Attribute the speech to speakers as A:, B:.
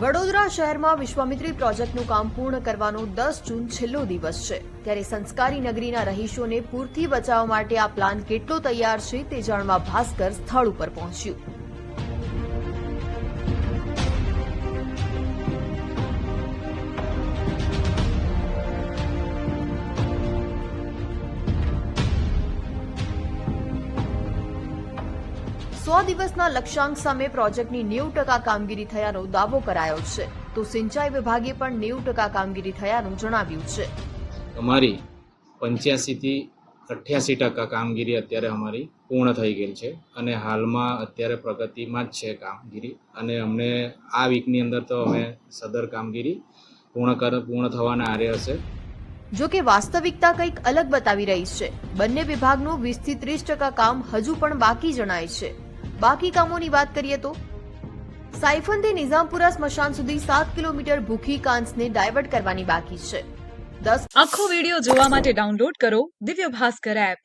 A: વડોદરા શહેરમાં વિશ્વામિત્રી પ્રોજેક્ટનું કામ પૂર્ણ કરવાનો દસ જૂન છેલ્લો દિવસ છે. ત્યારે સંસ્કારી નગરીના રહીશોને પૂરથી બચાવવા માટે આ પ્લાન કેટલો તૈયાર છે તે જાણવા ભાસ્કર સ્થળ ઉપર પહોંચ્યું. સો દિવસના લક્ષ્યાંક સામે પ્રોજેક્ટની નેવું ટકા કામગીરી થયાનો દાવો કરાયો છે. તો સિંચાઈ વિભાગે પણ નેવું ટકા કામગીરી થયાનું જણાવ્યું છે.
B: અમારી પંચ્યાસીથી અઠ્યાસી ટકા કામગીરી અત્યારે અમારી પૂર્ણ થઈ ગઈ છે અને હાલમાં અત્યારે પ્રગતિમાં જ છે કામગીરી અને અમને આ વીકની અંદર તો અમે સદર કામગીરી પૂર્ણ કર પૂર્ણ થવાના આરે હશે.
A: જો કે વાસ્તવિકતા કંઈક અલગ બતાવી રહી છે. બંને વિભાગનું વીસથી ત્રીસ ટકા કામ હજુ પણ બાકી જણાય છે. બાકી કામોની વાત કરીએ તો સાયફનથી નિઝામપુરા સ્મશાન સુધી સાત કિલોમીટર ભૂખી કાંસને ડાયવર્ટ કરવાની બાકી છે. દસ
C: આખો વીડિયો જોવા માટે ડાઉનલોડ કરો દિવ્ય ભાસ્કર એપ.